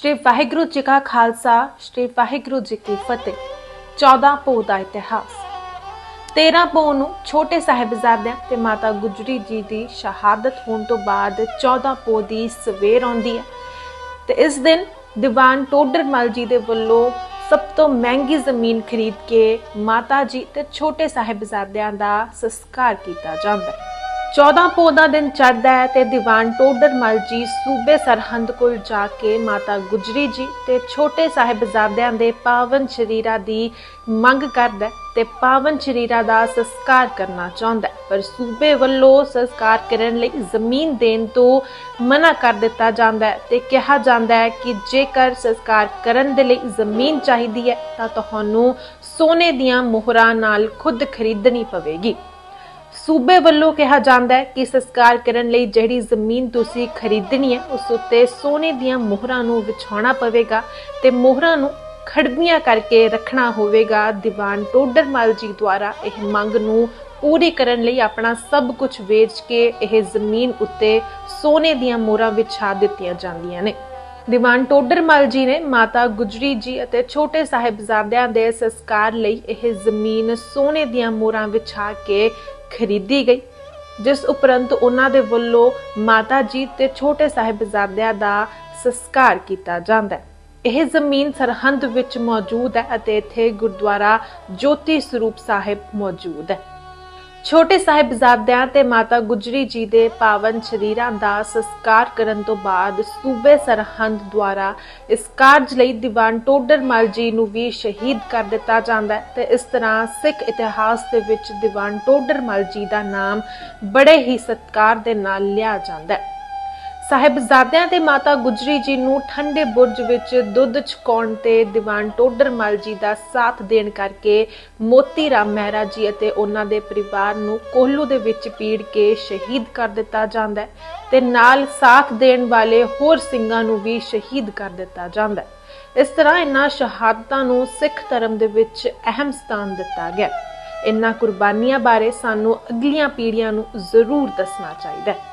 ਸ਼੍ਰੀ ਵਾਹਿਗੁਰੂ ਜੀ ਕਾ ਖਾਲਸਾ, ਸ਼੍ਰੀ ਵਾਹਿਗੁਰੂ ਜੀ ਕੀ ਫਤਿਹ। 14 ਪੋਹ ਦਾ ਇਤਿਹਾਸ। 13 ਪੋਹ ਨੂੰ ਛੋਟੇ ਸਾਹਿਬਜ਼ਾਦਿਆਂ ਤੇ ਮਾਤਾ ਗੁਜਰੀ ਜੀ ਦੀ ਸ਼ਹਾਦਤ ਹੋਣ ਤੋਂ ਬਾਅਦ 14 ਪੋਹ ਦੀ ਸਵੇਰ ਆਉਂਦੀ ਹੈ। ਤੇ ਇਸ ਦਿਨ ਦੀਵਾਨ ਟੋਡਰਮਲ ਜੀ ਦੇ ਵੱਲੋਂ ਸਭ ਤੋਂ ਮਹਿੰਗੀ ਜ਼ਮੀਨ ਖਰੀਦ ਕੇ ਮਾਤਾ ਜੀ ਤੇ ਛੋਟੇ ਸਾਹਿਬਜ਼ਾਦਿਆਂ ਦਾ ਸੰਸਕਾਰ ਕੀਤਾ ਜਾਂਦਾ ਹੈ। 14 ਪੋਹ ਦਾ ਦਿਨ ਚੜ੍ਹਦਾ ਹੈ ਤੇ ਦੀਵਾਨ ਟੋਡਰਮਲ ਜੀ ਸੂਬੇ ਸਰਹੰਦ ਕੋਲ ਜਾ ਕੇ ਮਾਤਾ ਗੁਜਰੀ ਜੀ ਤੇ ਛੋਟੇ ਸਾਹਿਬਜ਼ਾਦਿਆਂ ਦੇ ਪਾਵਨ ਸ਼ਰੀਰਾਂ ਦੀ ਮੰਗ ਕਰਦਾ ਹੈ ਤੇ ਪਾਵਨ ਸ਼ਰੀਰਾਂ ਦਾ ਸੰਸਕਾਰ ਕਰਨਾ ਚਾਹੁੰਦਾ ਪਰ ਸੂਬੇ ਵੱਲੋਂ ਸੰਸਕਾਰ ਕਰਨ ਲਈ ਜ਼ਮੀਨ ਦੇਣ ਤੋਂ ਮਨਾ ਕਰ ਦਿੱਤਾ ਜਾਂਦਾ ਹੈ ਤੇ ਕਿਹਾ ਜਾਂਦਾ ਹੈ ਕਿ ਜੇਕਰ ਸੰਸਕਾਰ ਕਰਨ ਦੇ ਲਈ ਜ਼ਮੀਨ ਚਾਹੀਦੀ ਹੈ ਤਾਂ ਤੁਹਾਨੂੰ ਸੋਨੇ ਦੀਆਂ ਮੋਹਰਾਂ ਨਾਲ ਖੁਦ ਖਰੀਦਣੀ ਪਵੇਗੀ। ਸੂਬੇ ਵੱਲੋਂ ਕਿਹਾ ਜਾਂਦਾ ਹੈ ਕਿ ਸੰਸਕਾਰ ਕਰਨ ਲਈ ਜਿਹੜੀ ਜ਼ਮੀਨ ਤੁਸੀਂ ਖਰੀਦਣੀ ਹੈ, ਉਸ ਉੱਤੇ ਸੋਨੇ ਦੀਆਂ ਮੋਹਰਾਂ ਨੂੰ ਵਿਛਾਉਣਾ ਪਵੇਗਾ ਤੇ ਮੋਹਰਾਂ ਨੂੰ ਖੜਵੀਆਂ ਕਰਕੇ ਰੱਖਣਾ ਹੋਵੇਗਾ। ਦੀਵਾਨ ਟੋਡਰਮਲ ਜੀ ਦੁਆਰਾ ਇਹ ਮੰਗ ਨੂੰ ਪੂਰੀ ਕਰਨ ਲਈ ਆਪਣਾ ਸਭ ਕੁਝ ਵੇਚ ਕੇ ਇਹ ਜ਼ਮੀਨ ਉੱਤੇ ਸੋਨੇ ਦੀਆਂ ਮੋਹਰਾਂ ਵਿਛਾ ਦਿੱਤੀਆਂ ਜਾਂਦੀਆਂ ਨੇ। ਦੀਵਾਨ ਟੋਡਰਮਲ ਜੀ ਨੇ ਮਾਤਾ ਗੁਜਰੀ ਜੀ ਅਤੇ ਛੋਟੇ ਸਾਹਿਬਜ਼ਾਦਿਆਂ ਦੇ ਸੰਸਕਾਰ ਲਈ ਇਹ ਜ਼ਮੀਨ ਸੋਨੇ ਦੀਆਂ ਮੋਹਰਾਂ ਵਿਛਾ ਕੇ ਖਰੀਦੀ ਗਈ, ਜਿਸ ਉਪਰੰਤ ਉਹਨਾਂ ਦੇ ਵੱਲੋਂ ਮਾਤਾ ਜੀ ਤੇ ਛੋਟੇ ਸਾਹਿਬਜ਼ਾਦਿਆਂ ਦਾ ਸੰਸਕਾਰ ਕੀਤਾ ਜਾਂਦਾ ਹੈ। ਇਹ ਜ਼ਮੀਨ ਸਰਹੰਦ ਵਿੱਚ ਮੌਜੂਦ ਹੈ ਅਤੇ ਇੱਥੇ ਗੁਰਦੁਆਰਾ ਜੋਤੀ ਸਰੂਪ ਸਾਹਿਬ ਮੌਜੂਦ ਹੈ। ਛੋਟੇ ਸਾਹਿਬਜ਼ਾਦਿਆਂ ਤੇ ਮਾਤਾ ਗੁਜਰੀ ਜੀ ਦੇ ਪਾਵਨ ਸ਼ਰੀਰਾਂ ਦਾ ਸੰਸਕਾਰ ਕਰਨ ਤੋਂ ਬਾਅਦ ਸੂਬੇ ਸਰਹੰਦ ਦੁਆਰਾ ਇਸ ਕਾਰਜ ਲਈ ਦੀਵਾਨ ਟੋਡਰਮਲ ਜੀ ਨੂੰ ਵੀ ਸ਼ਹੀਦ ਕਰ ਦਿੱਤਾ ਜਾਂਦਾ ਹੈ ਤੇ ਇਸ ਤਰ੍ਹਾਂ ਸਿੱਖ ਇਤਿਹਾਸ ਦੇ ਵਿੱਚ ਦੀਵਾਨ ਟੋਡਰਮਲ ਜੀ ਦਾ ਨਾਮ ਬੜੇ ਹੀ ਸਤਿਕਾਰ ਦੇ ਨਾਲ ਲਿਆ ਜਾਂਦਾ ਹੈ। ਸਾਹਿਬਜ਼ਾਦਿਆਂ ਤੇ ਮਾਤਾ ਗੁਜਰੀ ਜੀ ਨੂੰ ਠੰਡੇ ਬੁਰਜ ਵਿੱਚ ਦੁੱਧ ਛਕਾਉਣ ਤੇ ਦੀਵਾਨ ਟੋਡਰਮਲ ਜੀ ਦਾ ਸਾਥ ਦੇਣ ਕਰਕੇ ਮੋਤੀ ਰਾਮ ਮਹਿਰਾ ਜੀ ਅਤੇ ਉਹਨਾਂ ਦੇ ਪਰਿਵਾਰ ਨੂੰ ਕੋਹਲੂ ਦੇ ਵਿੱਚ ਪੀੜ ਕੇ ਸ਼ਹੀਦ ਕਰ ਦਿੱਤਾ ਜਾਂਦਾ ਹੈ ਤੇ ਨਾਲ ਸਾਥ ਦੇਣ ਵਾਲੇ ਹੋਰ ਸਿੰਘਾਂ ਨੂੰ ਵੀ ਸ਼ਹੀਦ ਕਰ ਦਿੱਤਾ ਜਾਂਦਾ ਹੈ ਇਸ ਤਰ੍ਹਾਂ ਇਹਨਾਂ ਸ਼ਹਾਦਤਾਂ ਨੂੰ ਸਿੱਖ ਧਰਮ ਦੇ ਵਿੱਚ ਅਹਿਮ ਸਥਾਨ ਦਿੱਤਾ ਗਿਆ ਹੈ। ਇਹਨਾਂ ਕੁਰਬਾਨੀਆਂ ਬਾਰੇ ਸਾਨੂੰ ਅਗਲੀਆਂ ਪੀੜ੍ਹੀਆਂ ਨੂੰ ਜ਼ਰੂਰ ਦੱਸਣਾ ਚਾਹੀਦਾ ਹੈ